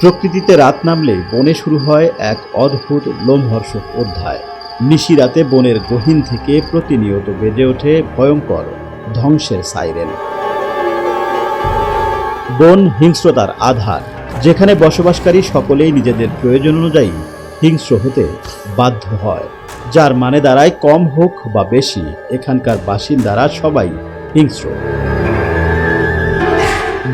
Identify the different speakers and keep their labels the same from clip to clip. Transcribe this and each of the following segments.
Speaker 1: প্রকৃতিতে রাত নামলে বনে শুরু হয় এক অদ্ভুত লোমহর্ষক অধ্যায়। নিশিরাতে বনের গহীন থেকে প্রতিনিয়ত বেজে ওঠে ভয়ঙ্কর ধ্বংসের সাইরেন। বন হিংস্রতার আধার, যেখানে বসবাসকারী সকলেই নিজেদের প্রয়োজন অনুযায়ী হিংস্র হতে বাধ্য হয়, যার মানে দাঁড়ায় কম হোক বা বেশি, এখানকার বাসিন্দারা সবাই হিংস্র।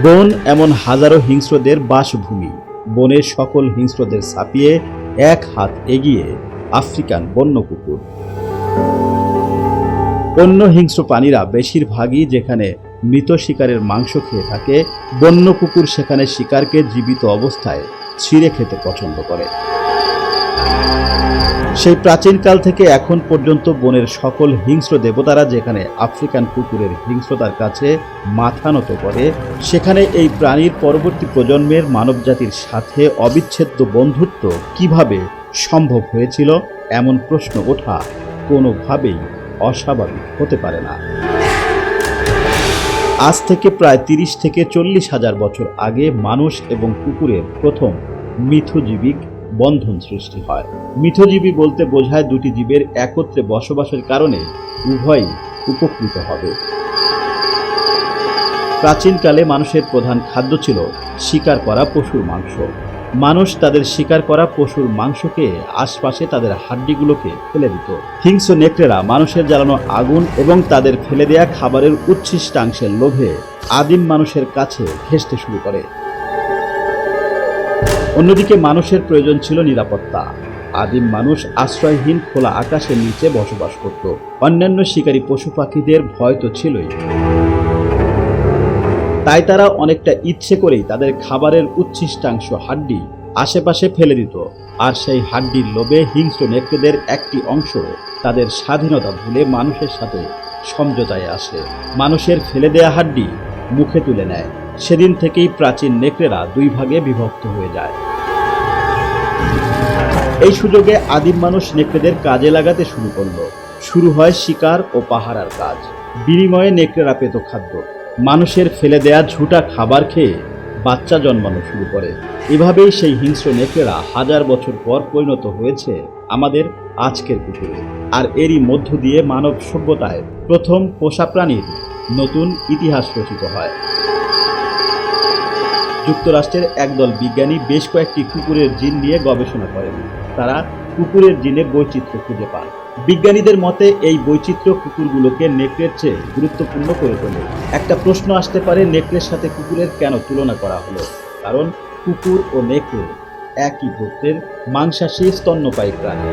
Speaker 1: বন এমন হাজারো হিংস্রদের বাসভূমি বনের সকল হিংস্রদের ছাপিয়ে এক হাত এগিয়ে আফ্রিকান বন্য কুকুর অন্য হিংস্র প্রাণীরা বেশিরভাগই যেখানে মৃত শিকারের মাংস খেয়ে থাকে, বন্য কুকুর সেখানে শিকারকে জীবিত অবস্থায় ছিঁড়ে খেতে পছন্দ করে। সেই প্রাচীনকাল থেকে এখন পর্যন্ত বনের সকল হিংস্র দেবতারা যেখানে আফ্রিকান কুকুরের হিংস্রতার কাছে মাথা নত করে, সেখানে এই প্রাণীর পরবর্তী প্রজন্মের মানবজাতির সাথে অবিচ্ছেদ্য বন্ধুত্ব কীভাবে সম্ভব হয়েছিল? এমন প্রশ্ন ওঠা কোনোভাবেই অস্বাভাবিক হতে পারে না। আজ থেকে প্রায় তিরিশ থেকে চল্লিশ হাজার বছর আগে মানুষ এবং কুকুরের প্রথম মিথজীবিক বন্ধন সৃষ্টি হয়। মিথজীবী বলতে বোঝায় দুটি জীবের একত্রে বসবাসের কারণে উভয়ই উপকৃত হবে। প্রাচীনকালে মানুষের প্রধান খাদ্য ছিল শিকার করা পশুর মাংস। মানুষ তাদের শিকার করা পশুর মাংসকে আশপাশে তাদের হাড্ডিগুলোকে ফেলে দিত। হিংস্র নেকড়েরা মানুষের জ্বালানো আগুন এবং তাদের ফেলে দেয়া খাবারের উচ্ছিষ্টাংশের লোভে আদিম মানুষের কাছে ঘেঁষতে শুরু করে। অন্যদিকে মানুষের প্রয়োজন ছিল নিরাপত্তা। আদিম মানুষ আশ্রয়হীন খোলা আকাশের নিচে বসবাস করত। অন্যান্য শিকারী পশু পাখিদের ভয় তো ছিলই। তাই তারা অনেকটা ইচ্ছে করেই তাদের খাবারের উচ্ছিষ্টাংশ হাড্ডি আশেপাশে ফেলে দিত। আর সেই হাড্ডির লোভে হিংস্র নেকড়েদের একটি অংশ তাদের স্বাধীনতা ভুলে মানুষের সাথে সমঝোতায় আসে। মানুষের ফেলে দেয়া হাড্ডি মুখে তুলে নেয়। সেদিন থেকেই প্রাচীন নেকড়েরা দুই ভাগে বিভক্ত হয়ে যায়। এই সুযোগে আদিম মানুষ নেকড়েদের কাজে লাগাতে শুরু করল। শুরু হয় শিকার ও পাহারার কাজ। বিনিময়ে নেকড়েরা পেত খাদ্য। মানুষের ফেলে দেয়া ঝুটা খাবার খেয়ে বাচ্চা জন্মানো শুরু করে। এভাবেই সেই হিংস্র নেকড়েরা হাজার বছর পর পরিণত হয়েছে আমাদের আজকের কুকুরে আর এরই মধ্য দিয়ে মানব সভ্যতায় প্রথম পোষা প্রাণীর নতুন ইতিহাস রচিত হয়। যুক্তরাষ্ট্রের একদল বিজ্ঞানী বেশ কয়েকটি কুকুরের জিন নিয়ে গবেষণা করেন। তারা কুকুরের জিনে বৈচিত্র্য খুঁজে পান। বিজ্ঞানীদের মতে, এই বৈচিত্র্য কুকুরগুলোকে নেকড়ের চেয়ে গুরুত্বপূর্ণ করে তোলে। একটা প্রশ্ন আসতে পারে, নেকড়ের সাথে কুকুরের কেন তুলনা করা হলো? কারণ কুকুর ও নেকড়ে একই গোত্রের মাংসাশী স্তন্যপায়ী প্রাণী।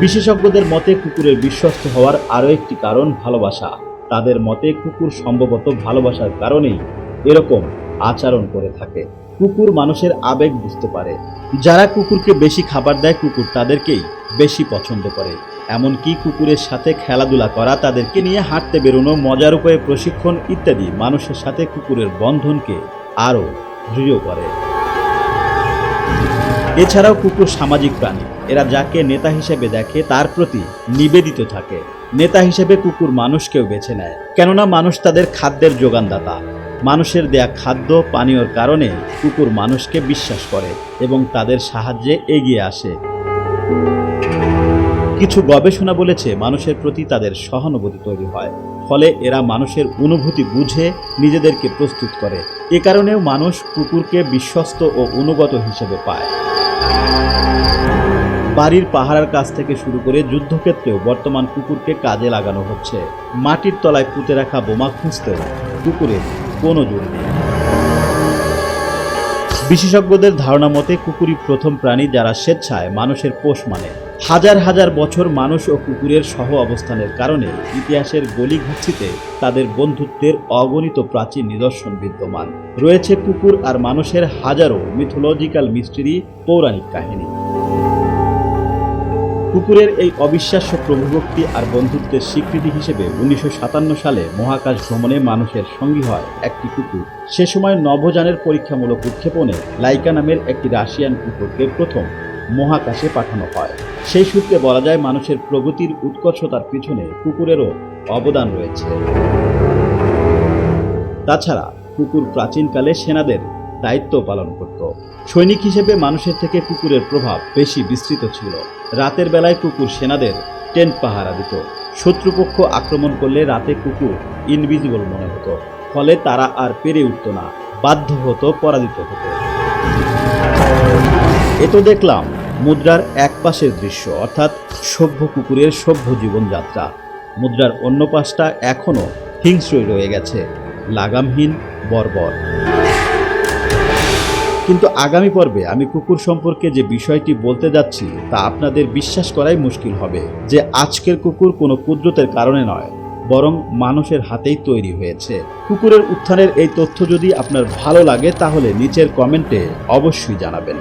Speaker 1: বিশেষজ্ঞদের মতে, কুকুরের বিশ্বস্ত হওয়ার আরও একটি কারণ ভালোবাসা। তাদের মতে, কুকুর সম্ভবত ভালোবাসার কারণেই এরকম আচরণ করে থাকে। কুকুর মানুষের আবেগ বুঝতে পারে। যারা কুকুরকে বেশি খাবার দেয়, কুকুর তাদেরকেই বেশি পছন্দ করে। এমনকি কুকুরের সাথে খেলাধুলা করা, তাদেরকে নিয়ে হাঁটতে বেরোনো, মজার উপায়ে প্রশিক্ষণ ইত্যাদি মানুষের সাথে কুকুরের বন্ধনকে আরও দৃঢ় করে। এছাড়াও কুকুর সামাজিক প্রাণী। এরা যাকে নেতা হিসেবে দেখে, তার প্রতি নিবেদিত থাকে। নেতা হিসেবে কুকুর মানুষকেও বেছে নেয়। কেননা মানুষ তাদের খাদ্যের যোগানদাতা। মানুষের দেয়া খাদ্য, পানীয়র কারণে কুকুর মানুষকে বিশ্বাস করে এবং তাদের সাহায্যে এগিয়ে আসে। কিছু গবেষণা বলেছে মানুষের প্রতি তাদের সহানুভূতি তৈরি হয়, ফলে এরা মানুষের অনুভূতি বুঝে নিজেদেরকে প্রস্তুত করে। এ কারণেও মানুষ কুকুরকে বিশ্বস্ত ও অনুগত হিসেবে পায়। বাড়ির পাহারার কাছ থেকে শুরু করে যুদ্ধক্ষেত্রেও বর্তমান কুকুরকে কাজে লাগানো হচ্ছে। মাটির তলায় পুঁতে রাখা বোমা খুঁজতেও কুকুরের কোনো জোর নেই। বিশেষজ্ঞদের ধারণা মতে কুকুরই প্রথম প্রাণী যারা স্বেচ্ছায় মানুষের পোষ মানে। হাজার হাজার বছর মানুষ ও কুকুরের সহ অবস্থানের কারণে ইতিহাসের গলিঘাচ্ছিতে তাদের বন্ধুত্বের অগণিত প্রাচীন নিদর্শন বিদ্যমান। রয়েছে কুকুর আর মানুষের হাজারো মিথোলজিক্যাল মিস্ট্রি, পৌরাণিক কাহিনী। কুকুরের এই অবিশ্বাস্য প্রভুভক্তি আর বন্ধুত্বের স্বীকৃতি হিসেবে উনিশশো সাতান্ন সালে মহাকাশ ভ্রমণে মানুষের সঙ্গী হয় একটি কুকুর। সে সময় নভোযানের পরীক্ষামূলক উৎক্ষেপণে লাইকা নামের একটি রাশিয়ান কুকুরকে প্রথম মহাকাশে পাঠানো হয়। সেই সূত্রে বলা যায়, মানুষের প্রগতির উৎকর্ষতার পিছনে কুকুরেরও অবদান রয়েছে। তাছাড়া কুকুর প্রাচীনকালে সেনাদের দায়িত্ব পালন করত। সৈনিক হিসেবে মানুষের থেকে কুকুরের প্রভাব বেশি বিস্তৃত ছিল। রাতের বেলায় কুকুর সেনাদের টেন্ট পাহারা দিত। শত্রুপক্ষ আক্রমণ করলে রাতে কুকুর ইনভিজিবল মনে হতো, ফলে তারা আর পেরে উঠত না, বাধ্য হতো, পরাজিত হতো। এ তো দেখলাম মুদ্রার এক পাশের দৃশ্য, অর্থাৎ সভ্য কুকুরের সভ্য জীবনযাত্রা। মুদ্রার অন্য পাশটা এখনও হিংস্রই রয়ে গেছে, লাগামহীন, বর্বর। কিন্তু আগামী পর্বে আমি কুকুর সম্পর্কে যে বিষয়টি বলতে যাচ্ছি, তা আপনাদের বিশ্বাস করাই মুশকিল হবে যে আজকের কুকুর কোনো কুদরতের কারণে নয়, বরং মানুষের হাতেই তৈরি হয়েছে। কুকুরের উত্থানের এই তথ্য যদি আপনার ভালো লাগে, তাহলে নিচের কমেন্টে অবশ্যই জানাবেন।